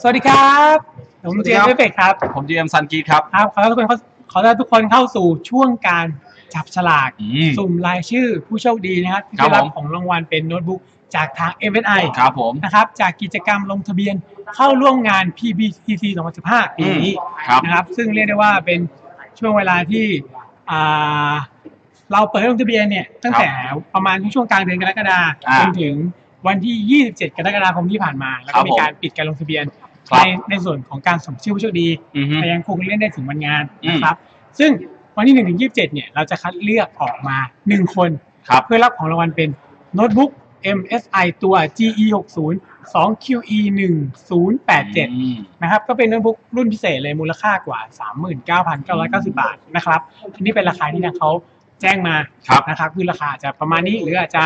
สวัสดีครับ ผมเจมส์เอฟเฟกต์ครับ ผมจีเอ็มซันกีดครับ ครับ ขอต้อนรับทุกคนเข้าขอต้อนรับทุกคนเข้าสู่ช่วงการจับฉลากอืมสุ่มรายชื่อผู้โชคดีนะครับที่ครับได้รับผมของรางวัลเป็นโน้ตบุ๊กจากทาง MSI ครับผมนะครับ จากกิจกรรมลงทะเบียนเข้าร่วมงาน PBTC 2015 ปีนี้ครับนะครับ ซึ่งเรียกได้ว่าเป็นช่วงเวลาที่อ่าเราเปิดให้ลงทะเบียนเนี่ยตั้งแต่ประมาณช่วงกลางเดือนกรกฎาคอ่ามจนถึง วันที่ 27 กรกฎาคมที่ผ่านมา แล้วครัก็บมีการปิดการลงทะเบียนครับในในส่วนของการส่งชื่อผู้โชคดีอือฮึแต่ยังคงเล่นได้ถึงวันงานอืมนะครับ ซึ่งวันที่1ถึง27 เนี่ย เราจะคัดเลือกออกมา 1 คนครับเพื่อรับของรางวัลเป็นโน้ตบุ๊ก MSI ตัว GE 60 2QE 1087อืมนะครับ ก็เป็นโน้ตบุ๊กรุ่นพิเศษเลยมูลค่ากว่า 39,990 บาทนะครับอันนี้เป็นราคาที่ทางเขาแจ้งมาครับนะครับคือราคาอาจจะประมาณนี้หรืออาจจะ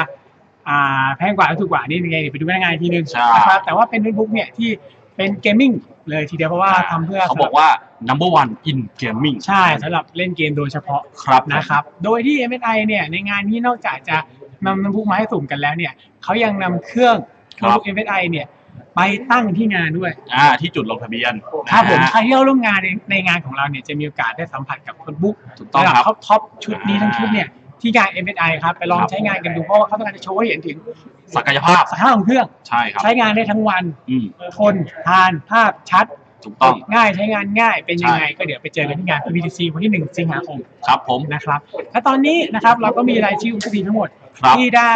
อ่าแพงกว่าหรือถูกกว่านี่ยังไงเดี๋ยวไปดูพนักงานอีกทีนึงใช่ นะครับแต่ว่าเป็นโน้ตบุ๊กเนี่ยที่เป็นเกมมิ่งเลยทีเดียวเพราะว่าทำเพื่อเขาบอกว่า number one in gaming ใช่สำหรับเล่นเกมโดยเฉพาะ ครับนะครับ โดยที่ MSI เนี่ยในงานนี้นอกจากจะนำโน้ตบุ๊กมาให้สุ่มกันแล้วเนี่ยเขายังนำเครื่องโน้ตบุ๊ก MSI เนี่ยไปตั้งที่งานด้วยอ่าที่จุดลงทะเบียนครับผมนะฮะใครที่เข้าร่วมงานในในงานของเราเนี่ยจะมีโอกาสได้สัมผัสกับโน้ตบุ๊กถูกต้องระดัครับ ท็อปท็อปชุดนี้ทั้งชุดเนี่ย ที่งาน MSI ครับไปลองครับใช้งานกันดูเพราะว่าเขาต้องการจะโชว์ให้เห็นถึงศักยภาพสภาพของเครื่องใช่ครับใช้งานได้ทั้งวันอืมทนทานภาพชัดถูกต้องง่ายใช้งานง่ายเป็นยังไงใช่ก็เดี๋ยวไปเจอกันที่งาน PPTC วันที่ 1 สิงหาคมครับผมนะครับและตอนนี้นะครับเราก็มีรายชื่อผู้โชคดีทั้งหมดครับที่ได้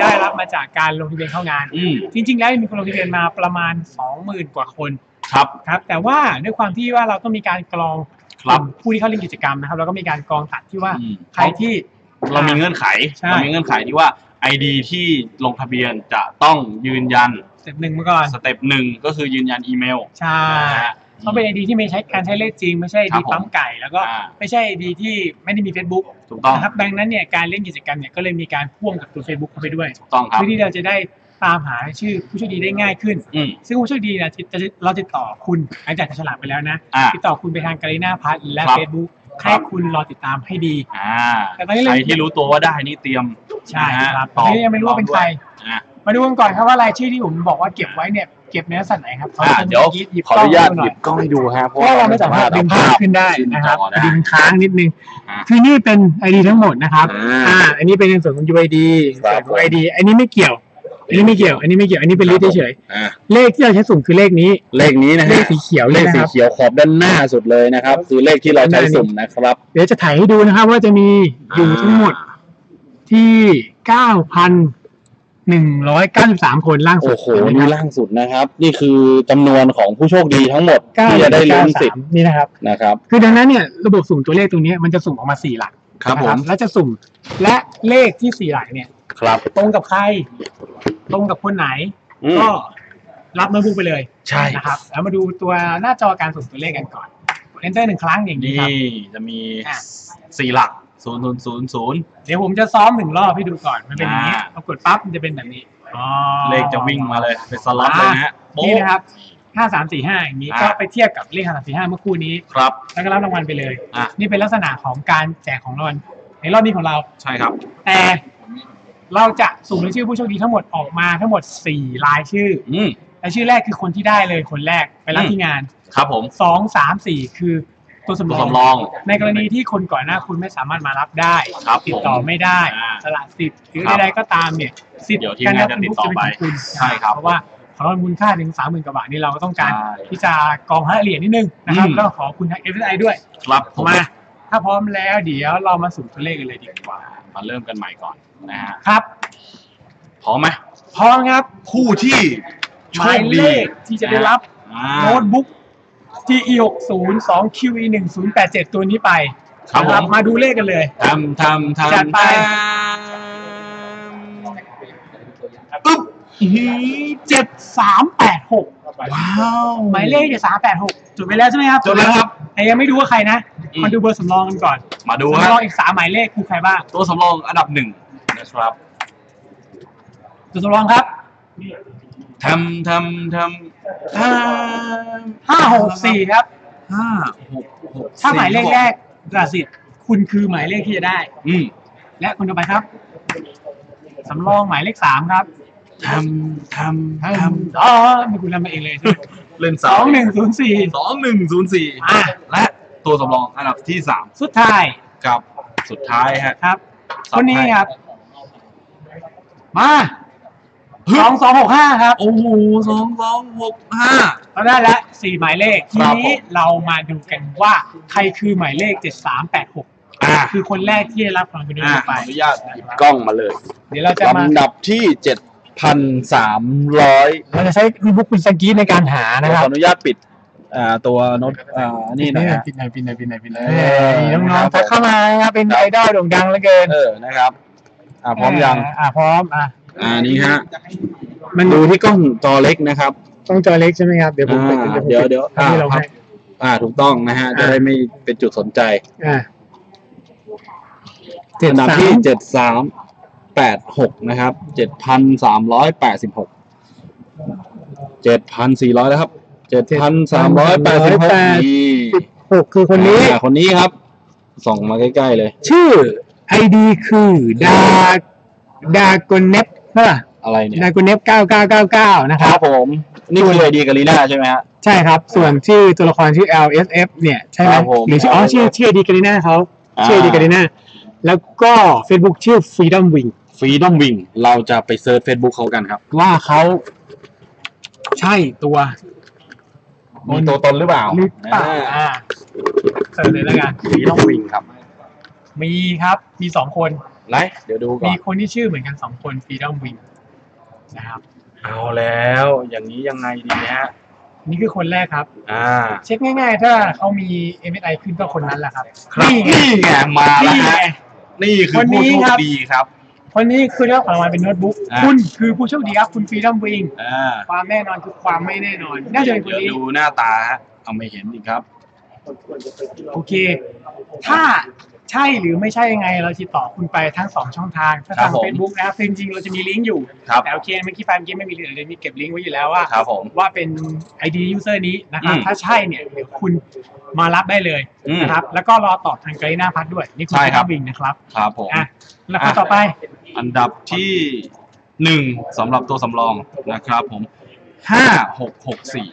ได้รับมาจากการลงทะเบียนเข้างานอืมจริง ๆ แล้วมีคนลงทะเบียนมาประมาณ 20,000 กว่าคนครับครับ แต่ว่าด้วยความที่ว่าเราต้องมีการกรองครับผู้ที่เข้าเล่นกิจกรรมนะครับเราก็มีการกรองตัดที่ว่าอืมใครที่ เรามีเงื่อนไขใช่ เรามีเงื่อนไขที่ว่า ID ที่ลงทะเบียนจะต้องยืนยันสเต็ปหนึ่งมาก่อนสเต็ปหนึ่งก็คือยืนยันอีเมลใช่นะฮะ ต้องเป็นไอดีที่ไม่ใช้การใช้เลขจริง ไม่ใช่ไอครัดีบผมปั๊มไก่แล้วก็อ่า ไม่ใช่ไอดีที่ไม่ได้มี Facebook ถูกต้องนะครับดังนั้นเนี่ยการเล่นกิจกรรมเนี่ยก็เลยมีการพ่วงกับตัว Facebook เข้าไปด้วยถูกต้องครับ เพื่อที่เราจะได้ตามหาชื่อผู้โชคดีได้ง่ายขึ้น อืมซึ่งผู้โชคดีเนี่ยจะจะเราติดต่อคุณหลังจากจะฉลากไปแล้วนะ อ่า ติดต่อคุณไปทางกาลิน่าพัทและ ครับ Facebook ครับให้คุณรอติดตามให้ดี อ่าแต่ตอนนี้ใครเราที่รู้ตัวว่าได้นี่เตรียมใช่นะฮะครับตอบตอนนี้ยังไม่รู้ว่าเป็นใครอะมาดูกันก่อนครับว่ารายชื่อที่ผมบอกว่าเก็บไว้เนี่ยเก็บในลักษณะไหนครับอ่าเดี๋ยวหยิบขออนุญาตกล้งหดูยิบกล้องให้ดูครับเพราะว่าเราไม่สามารถดึงภาพขึ้นได้นะครับขึ้นจอได้ดึงค้างนิดนึงอ่าคือนี่เป็น ID ทั้งหมดนะครับอ่าอ่าอันนี้เป็นในส่วนของ UID ครับส่วนของ ID อันนี้ไม่เกี่ยว อันนี้ไม่เกี่ยว อันนี้ไม่เกี่ยว อันนี้เป็นลิสต์เฉยอ่าๆเลขที่เราใช้สุ่มคือเลขนี้ เลขนี้นะเลฮะขสีเขียวเลนี่ขนะสีครับ เขียวขอบด้านหน้าสุดเลยนะครับ คือเลขที่เราใช้สุ่มนะครับ เดี๋ยวจะถ่ายให้ดูนะครับ ว่าจะมีอยู่ทั้งหมดที่ 9,193 คนล่างสุโอ้ดโหนี่ล่างสุดนะครับ นี่คือจำนวนของผู้โชคดีทั้งหมด9ที่จะได้ลุ้นสิทธิ์นี่นะครับ นะครับ คือดังนั้นเนี่ยระบบสุ่มตัวเลขตรงนี้มันจะสุ่มออกมาสี่หลักครับนะผม แล้วจะสุ่มและเลขที่สี่หลักเนี่ย ครับ ตรงกับใคร ตรงกับคนไหน อืม ก็รับโน้ตบุ๊กไปเลยใช่นะครับแล้วมาดูตัวหน้าจอการสุ่มตัวเลขกันก่อนกด enter หนึ่งครั้งอย่างนี้นี่ครับ จะมีอะ สี่หลักศูนย์ศูนย์ศูนย์ศูนย์ เดี๋ยวผมจะซ้อมหนึ่งรอบให้ดูก่อนมันเป็นอย่างนี้อ่า พอกดปั๊บมันจะเป็นแบบนี้อ๋อ เลขจะวิ่งมาเลย เป็นสล็อตเลยนะฮะโป๊นี่นะครับ ห้าสามสี่ห้าอย่างนี้อ่าก็ไปเทียบกับเลขห้าสามสี่ห้าเมื่อคู่นี้ ครับ แล้วก็รับรางวัลไปเลย อะ นี่เป็นลักษณะของการแจกของรางวัลในรอบนี้ของเรา ใช่ครับ แต่ เราจะสุ่มรายชื่อผู้โชคดีทั้งหมดออกมาทั้งหมด 4 รายชื่ออืม รายชื่อแรกคือคนที่ได้เลยคนแรกไปรับอืม ที่งาน ครับผม 2 3 4 คือตัวสำรตัวองสำรอง ในกรณีที่คนก่อนหน้าคุณไม่สามารถมารับได้ครับติดต่อไม่ได้อ่าสละสิทธิ์หรือครับใดๆก็ตามเนี่ยสิทธิ์เดี๋ยวทีมการงานรับจะติดต่อจะเป็นของคุณไปใช่ครับเพราะว่าของเรามูลค่าถึงสามหมื่นกว่าบาทนี่เราก็ต้องการใช่ที่จะกองห้าเหรียญนิดนึงนะครับอืม ก็ขอคุณทาง f อ i ด้วย ครับผม มา ถ้าพร้อมแล้วเดี๋ยวเรามาสุ่มตัวเลขกันเลยดีกว่า มาเริ่มกันใหม่ก่อนนะฮะครับ พร้อมไหมพร้อมครับคู่ที่หมายเลขที่จะได้รับอ่า โน้ตบุ๊ก TE 6 0 2 QE 1 0 8 7ตัวนี้ไปครับนะผมมาดูเลขกันเลย ทำทำทำจัดไป ปึ๊บเจ็ดสามแปดหกว้าว หมายเลขเจ็ดสามแปดหกจดไปแล้วใช่ไหมครับจดแล้วครับ แต่ยังไม่ดูว่าใครนะอื มมาดูเบอร์สำรองกันก่อนมาดูสำฮะรองอีกสามหมายเลขคือใครบ้างตัวสำรองอันดับหนึ่งนะครับตัวสำรองครับทำทำทำทำห้าหกสี่ครับห้าหกหกถ้าหมายเลขแรกกระสิทธิ์คุณคือหมายเลขที่จะได้ อืมและคนต่อไปครับสำรองหมายเลขสามครับทำทำททำอ๋อมีคุณทำมาเองเลยใช่ไหมเล่นสองหนึ่งศูนย์สี่สองหนึ่งศูนย์สี่อะและ ตัวสำรองอันดับที่สามสุดท้ายกับสุดท้ายฮะครับสับคนนี้ให้ครับ มาสองสองหกห้าครับ โอ้โหสองสองหกห้า เราได้แล้วสี่หมายเลขคทีรับนี้ผม เรามาดูกันว่าใครคือหมายเลขเจ็ดสามแปดหกอ่าคือคนแรกที่ได้รับความเป็นอ่าไปขออนุญาตหยิบกล้องมาเลยเดี๋ยวเราจะมา ลำดับที่เจ็ดพันสามร้อยเราจะใช้บุ๊กคุณสกีในการหานะขครัอบ อนุญาตปิด อ่าตัวโน้ตอ่านี่หนะฮะปิดหน่อยปิดหน่อยปิดหน่อยปิดหน่อยเออนี่น้ครัองบๆทักเข้ามานะครับเป็นครับไอดอลโด่งดังเหลือเกินเออนะครับ อ่าพร้อมยังอ่าพร้อมอะอ่านี่ฮะมันดูที่กล้องจอเล็กนะครับต้องจอเล็กใช่ไหมครับเดี๋ยวผมอ่าผมเดี๋ยวเดี๋ยวทำให้เราอ่าให้อ่าถูกต้องนะฮะจะได้ไม่เป็นจุดสนใจอ่าอันดับที่เจ็ดสามแปดหกนะครับเจ็ดพันสามร้อยแปดสิบหกเจ็ดพันสี่ร้อยแล้วครับเจ็ดพันสามร้อยแปดสิบหกนี่หกคือคนนี้อ่าคนนี้ครับ ส่องมาใกล้ๆเลย ชื่อไอดีคือดาดากอนเนฟเท่าไหร่อะไรเนี่ยดากอนเนฟเก้าเก้าเก้าเก้านะคครัรับบผม นี่คือไอดีกาลีน่าใช่ไหมฮะ ใช่ครับ ส่วนชื่อตัวละครชื่อ LSF เนี่ยใช่ไหมครับผมหรือชื่ออ๋อชื่อชื่อดีกาลิน่าเขาอ่าชื่อดีกาลิน่าแล้วก็ Facebook ชื่อ Freedom Wing ฟรีดอมวิงเราจะไปเซิร์ชเฟซบุ๊กเขากันครับ ว่าเขาใช่ตัว มีตัวตนหรือเปล่าหรือเปล่าอ่าเสิร์ชเลยแล้วกันฟรีดอมวิงครับ มีครับมีสองคนไรเดี๋ยวดูก่อมีนคนที่ชื่อเหมือนกันสองคน Freedom Wing นะครับ เอาแล้วอย่างนี้ยังไงดีฮะนี่คือคนแรกครับ อ่า เช็คง่ายๆ ถ้าเขามี MSI ขึ้นก็คนนั้นแหละครับครับนี่ไงนี่ไงมาแล้วนี่ไงฮะนี่คือคนนี้ผู้โชครัคบ ดีครับคนนี้คือเรื่องของรางวัลเป็นโน้ตบุ๊กอะ คุณคือผู้โชคดีครับคุณ Freedom Wing อ่าความแน่นอนคือความไม่แน่นอนน่าจะเป็นคนเดี๋ยวนี้ดูหน้าตาฮะเอาไม่เห็นอีกครับ โอเค ถ้า ใช่หรือไม่ใช่ยังไงเราติดต่อคุณไปทั้งสองช่องทางถ้าครัทาบงผม Facebook นะครับซึ่งจริงๆเราจะมีลิงก์อยู่ครับแต่โอเคเมื่อกี้แฟนเกมไม่มีลิงก์เดี๋ยวมีเก็บลิงก์ไว้อยู่แล้วว่าครับผมว่าเป็น ID user นี้นะครับอืมถ้าใช่เนี่ยเดี๋ยวคุณมารับได้เลยอืมนะครับแล้วก็รอตอบทางไกด์หน้าพัดด้วยนี่คุณใช่ครับวิงนะครับครับผมอะแล้วคนต่อไป อันดับที่หนึ่งสำหรับตัวสำรองนะครับ ผมห้าหกหกสี่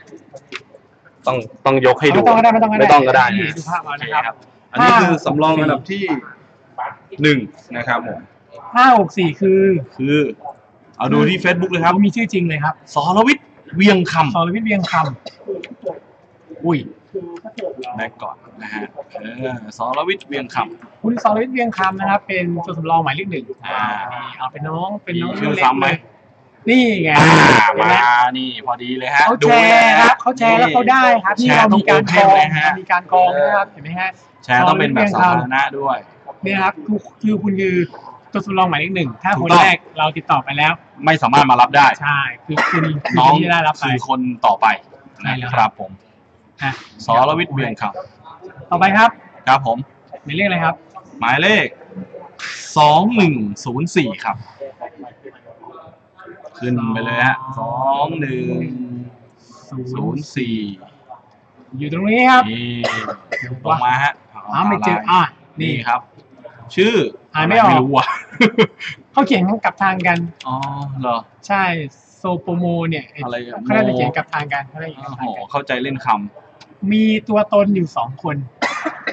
ต้องต้องยกให้ดูไม่ต้องก็ได้ไม่ต้องก็ได้ไม่ต้องก็ได้นี่นะดูภาพเอาโอเคนะครับครับ อันนี้คือสำรองอันดับที่หนึ่งนะครับผมห้าหกสี่คือ คือ เอาดูที่ Facebook เลยครับเขามีชื่อจริงเลยครับ สรวิทย์เวียงคสรวิทย์เวียงคำอุ้ยแบ็กก่อนนะฮะเออสรวิทย์เวียงคำคุณสรวิทย์เวียงคำนะครับ เป็นตัวสำรองหมายเลขหนึ่งอ่านี่เอาเป็นน้องเป็นน้องมีชื่อเล็กซ้ำไหมเลย นี่ไงำอ่าเห็นไหมา นี่พอดีเลยฮะเขาดูแชเลยร์นะครับเขาแชร์แล้วเขาได้ครับนี่แชร์เรามีการต้องกรอง open เลยฮะมีการกรองนะครับเห็นไหมฮะแชร์ต้องเป็นแบบสาธารณะด้วยนี่นะครับคือคือคุณคือตัวสำรองหมายเลขหนึ่งถ้าถูคกนต้องแรกเราติดต่อไปแล้ว ไม่สามารถมารับได้ใช่คือคุณคือน้องคนที่ได้รับไปคือคนต่อไปใช่แล้วนะครับผมอะสรวิทย์เวียงคต่อไปครับำครับผมหมายเลขอะไรครับ หมายเลขสองหนึ่งศูนย์สี่ครับ ขึ้นไปเลยฮะสองหนึ่งศูนย์สี่อยู่ตรงนี้ครับนี่ลงมาฮะอ้าวไม่เจออะนี่นี่ครับ ชื่ออ่านไม่ออกไม่รู้อะเขาเขียนกลับทางกันอ๋อเหรอใช่โซโปโมเนี่ยอะไรอะเขาน่าจะเขียนกลับทางกันเขาน่าจะเขียนกโอ้ลับโหทางกันเข้าใจเล่นคำมีตัวตนอยู่สองคน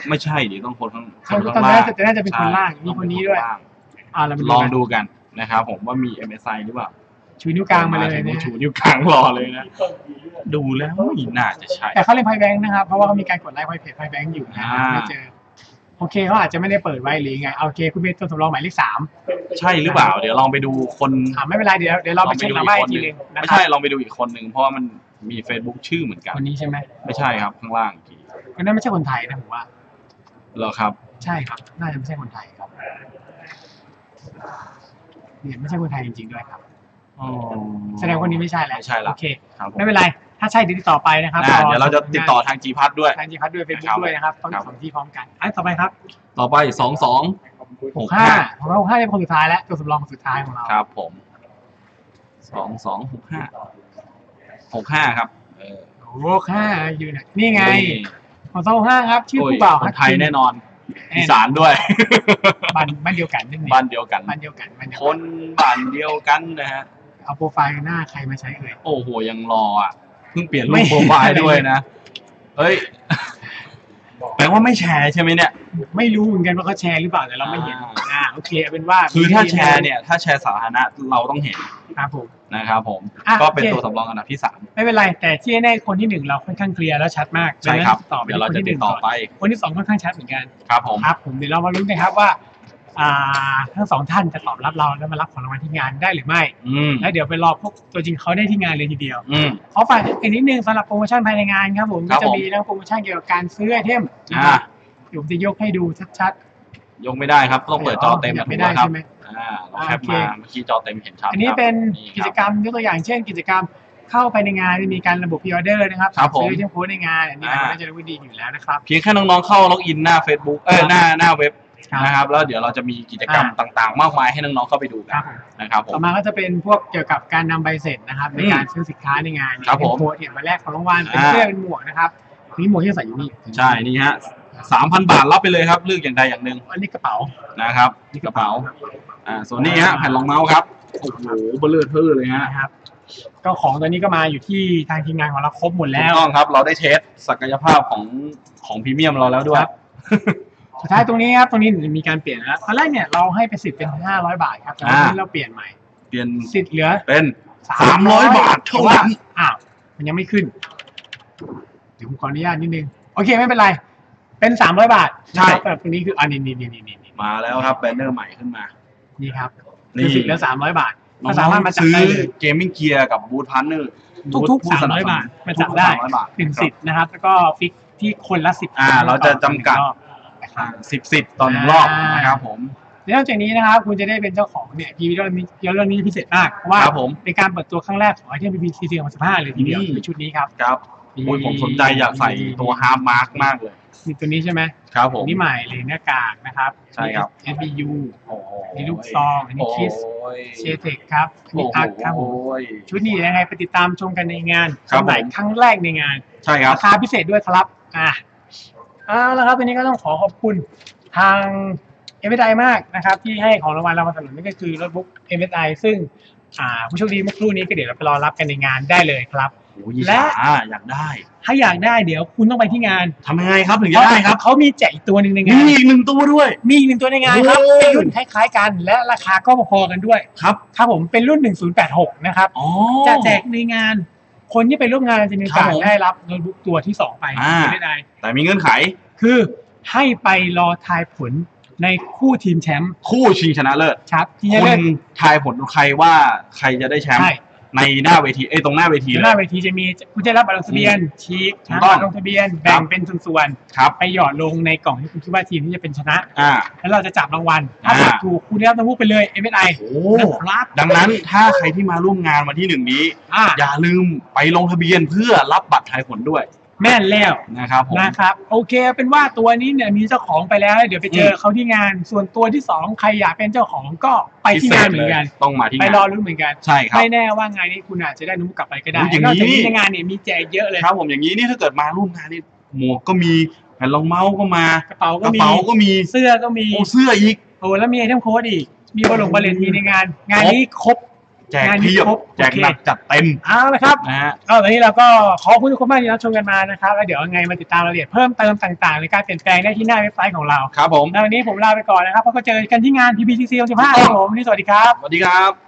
ไม่ใช่ดิต้องคนข้างเขาคนตอนข้างแรล่ากงจะน่าจะเป็นคนล่างใช่มีคนนี้ด้วยข้างล่างอ่าเรามาลองกันดูกันนะครับผมว่ามี MSI หรือเปล่า ชูนิ้วกลางมาเลยถึนะชูนิ้วกลางรอเลยนะ ดูแล้วไม่น่าจะใช่ แต่เขาเล่นไพ่แบงค์นะครับ เพราะว่าเขามีการกดไลค์ไพ่เพจไพ่แบงค์อยู่นะอ่าไม่เจอ โอเคเขาอาจจะไม่ได้เปิดไว้หรือไง โอเค คุณเป็นตัวสำรองหมายเลขสาม ใช่หรือเปล่า เดี๋ยวลองไปดูคนถามไม่เป็นไร เดี๋ยวเดี๋ยวเราไปเช็คหลังบ้านอีกทีนึงนะไม่ครัใช่บลองไปดูอีกคนหนึ่งเพราะว่ามันมี Facebook ชื่อเหมือนกัน คนนี้ใช่ไหม ไม่ใช่ครับ ข้างล่างอีกทีคนนั้นไม่ใช่คนไทยนะผมว่าเหรอครับ ใช่ครับ น่าจะไม่ใช่คนไทยครับเนี่ยไม่ใช่คนไทยจริงๆด้วยครับ อ๋อแสดงว่าคนนี้ไม่ใช่แล้วไม่ใช่ละ โอเค ครับผมไม่เป็นไร ถ้าใช่เดี๋ยวติดต่อไปนะครับอ่าเดี๋ยวเราจะติดต่อทาง G พัทด้วย ทางจีพัทด้วยเฟซบุ๊ครับกด้วยนะครับต้องครับ สองที่พร้อมกันอันต่อไปครับต่อไปสองสองหกห้าของเราหกห้าเป็นคนสุดท้ายแล้วตัวสำรองคนสุดท้ายของเราครับผมสองสองหกห้าหกห้าครับ เออหกห้าอยู่เนี่ยนี่ไงนี่ของสองห้าครับ ชื่อโอ้ยผู้บ่าวคนไทยแน่นอนแน่อีสานด้วย บ้านบ้านเดียวกันนี่บ้านเดียวกัน บ้านเดียวกันบ้านเดียวคกันนบ้านเดียวกันนะฮะ เอาโปรไฟล์หน้าใครมาใช้เอ่ย โอ้โหยังรออะเพิ่งเปลี่ยนรูไม่ปโปรไฟล์ด้วยนะเฮ้ยแปลว่าไม่แชร์ใช่ไหมเนี่ย ไม่รู้เหมือนกันว่าเขาแชร์หรือเปล่าแต่เราไม่เห็น อ่าอ่าโอเคเอาเป็นว่าคือถ้าแชร์เนี่ย ถ้าแชร์สาธารณะเราต้องเห็นครับผมนะครับผมอะก็เป็นโอเคตัวสำรองอันดับที่สามไม่เป็นไร แต่ที่แน่ๆคนที่หนึ่งเราค่อนข้างเคลียร์แล้วชัดมากใช่ครับดังนั้นต่อไปเดี๋ยวเราคนจะที่หตินึ่ดงต่อก่อนไป คนที่สองค่อนข้างชัดเหมือนกันครับผมครับผมเดี๋ยวเรามาลุ้นกันครับว่าอ่า ทั้งสองท่านจะตอบรับเราแล้วมารับของรางวัลที่งานได้หรือไม่อืมแล้วเดี๋ยวไปรอพวกตัวจริงเขาได้ที่งานเลยทีเดียวอืมขอฝากอีกนิดนึงสำหรับโปรโมชั่นภายในงานครับผมครัก็บจะผมมีทั้งโปรโมชั่นเกี่ยวกับการซื้อไอเทมนะคอ่ารับเดี๋ยวผมจะยกให้ดูชัดยกไม่ได้ครับต้องเปิดจอเต็มอยานะกไม่ถูกได้ไหมครับใช่ไหมอ่าเราแคปโอเคมาเมื่อกี้จอเต็มเห็นชัดๆอันนี้ครับเป็นนี่กิคจรับกรรมยกตัวอย่างเช่น กิจกรรมเข้าไปในงานจะมีการระบบพ r ออเดอร์นะครับครับผมซื้อไอเทมโค้ดในงานอันนี้อ่าน่าจะรู้ดีอยู่แล้วนะครับ เพียงแค่น้องๆเข้าล็อกอินหน้า Facebook เออหน้าหน้าเว็บครับ นะครับ แล้วเดี๋ยวเราจะมีกิจกรรมอ่าต่างๆ มากมายให้น้องๆเข้าไปดูคกัรันบผมนะครับผมต่อมาก็จะเป็นพวกเกี่ยวกับการนำใบเสร็จนะครับในอืมการซื้อสินค้าในงานครับผมโค้ดเนี่ยมาแลกของรางวัลเป็นอ่าเสื้อเป็นหมวกนะครับมีหมวกที่ใส่อยู่นี่ใช่นี่ฮะสามพันบาทรับไปเลยครับเลือกอย่างใดอย่างหนึ่งอันนี้กระเป๋านะครับนี่กระเป๋าอ่าส่วนนี้ฮะแผ่นรองเมาส์ครับโอ้โหเบลอเทอร์เลยฮะนะครับก็ของตัวนี้ก็มาอยู่ที่ทางทีมงานของเราครบหมดถูแล้กวต้องครับ เราได้เทสศักยภาพของของพรีเมียมเราแล้วด้วยครับ สุดท้ายตรงนี้ครับตรงนี้จะมีการเปลี่ยนนะครับตอนแรกเนี่ยเราให้เป็นสิทธิ์เป็น500บาทครับแต่วันนี้อ่าเราเปลี่ยนใหม่เปลี่ยนสิทธิ์เหลือเป็น300 300บาทเท่านั้นอ้าวมันยังไม่ขึ้นเดี๋ยวผมขออนุญาตนิดนึงโอเคไม่เป็นไร เป็น300บาทนะครับแบบตรงนี้คืออันนี้นี่นี่นี่นี่นี่มาแล้วครับแบนเนอร์ใหม่ขึ้นมา นี่ครับนี่คือสิทธิ์เหลือ300บาทน้ก็สามารถมาจับซื้อได้เลยเกมมิ่งเกียร์กับบูธพันเนอร์ทุกๆ300บาทมาจับได้300บาทหนึ่งสิทธิ์นะครับ แล้วก็ฟิกที่คนละสิบอ่า เราจะจำกัดนะครับ สิบสิบต่อหนึ่งรอบอ่านนะครับผมแล้วนอกจากนี้นะครับคุณจะได้เป็นเจ้าของเนี่ยพีวีเรื่องนี้เรื่องนี้พิเศษมากเพราะว่าครับผมเป็นการเปิดตัวครั้งแรกของไอเทมพีพีซีซีของสิบห้าเลยทีเดียวอืมในชุดนี้ครับครับโอ้ยผมสนใจอยากใส่ตัวฮาร์ m มาร์กมากเลยมีตัวนี้ใช่ไหมครับผมอันนี่ใหม่เลยหน้ากากนะครับใช่ครับมี SBU โอ้โหมีลูกซองอันนี้คิสโอ้ยเชเทคครับมีโอ้โหอาร์ตครับผมชุดนี้ยังไงไปติดตามชมกันในงานครับจำหน่ายผมครั้งแรกในงานใช่ครับราคาพิเศษด้วยครับอะ เอาละครับวันนี้ก็ต้องขอขอบคุณทางเอเมไมากนะครับ ที่ให้ของรางวัลเรามาสนับสนุนนั่นก็คือโน้ตบุ๊กเอเมไซึ่งอ่าผู้โชคดีเมื่อครู่นี้ก็เดี๋ยวเราไปรอรับกันในงานได้เลยครับ โอ้ยและและอยากได้ถ้าอยากได้เดี๋ยวคุณต้องไปที่งานทำยังไงครับถึงจะได้ครับเขามีแจกอีกตัวหนึ่งในมีงานอีกหนึ่งตัวด้วย มีอีกหนึ่งตัวในงานครับโอ้ย เป็นรุ่นคล้ายๆกันและราคาก็พอๆกันด้วยครับ ครับผมเป็นรุ่น 1086 นะครับ อ๋อจะแจกในงาน คนที่ไปร่วมงานจะมีโอกาครัสบผม ได้รับโน้ตบุ๊กตัวที่สองไปอ่าไม่ได้ แต่มีเงื่อนไข คือให้ไปรอทายผลในคู่ทีมแชมป์คู่ชิงชนะเลิศครับที่คุจะณเล่นทายผลใครว่าใครจะได้แชมป์ ใช่ ในหน้าเวทีเอ้ยตรงหน้าเวทีที่เลหน้าย เวทีจะมีคุณจะรับบัตรลงทะเบียนชีกถูกต้องบัตรลงทะเบียนแบ่งเป็นส่วนครับๆไปหยอดลงในกล่องที่คุณคิดว่าทีมที่จะเป็นชนะ อ่า แล้วเราจะจับรางวัล ถ้าอ่าตอบถูกคุณได้รับน้ำพุไปเลย MSI โอ้นะครับดังนั้นถ้าใครที่มาร่วมงานวันที่หนึ่งนี้ อ่า อย่าลืมไปลงทะเบียนเพื่อรับบัตรทายผลด้วย แม่นแล้วนะครับผม นะครับ โอเคเป็นว่าตัวนี้เนี่ยมีเจ้าของไปแล้ว เดี๋ยวไปเจออมเขาที่งาน ส่วนตัวที่สองใครอยากเป็นเจ้าของก็ไปที่งานเหมือนกันพิศษลยต้องมาที่ไปงานรอลุ้นเหมือนกันใช่ครับไม่แน่ว่างานนี้คุณอาจจะได้นุ่มกลับไปก็ได้โอ้ยอย่างนอกจากนี้นี้ในงานเนี่ยมีแจกเยอะเลยครับผมอย่างนี้นี่ถ้าเกิดมาร่วมงานนี่หมวกก็มีแผ่นรองเมาส์ก็มากระเป๋ากก็ระมีเป๋าก็มีเสื้อก็มีโอ้เสื้ออีกโอ้แล้วมีไอเทมโค้ดอีกมีบอลลงบอลเลนมีในงาน งานนี้ครบ แจกงานนี้เพียบครบแจกโอเคหนักจัดเต็มเอาละครับนะฮะก็วันนี้เราก็ขอบคุณทุกคนมากที่รับชมกันมานะครับแล้วเดี๋ยวยังไงมาติดตามรายละเอียดเพิ่มเติมต่างๆในการเปลี่ยนแปลงได้ที่หน้าเว็บไซต์ของเราครับผมแล้ววันนี้ผมลาไปก่อนนะครับเพราะก็เจอกันที่งาน PPTC 65ครับผมวันนี้สวัสดีครับสวัสดีครับ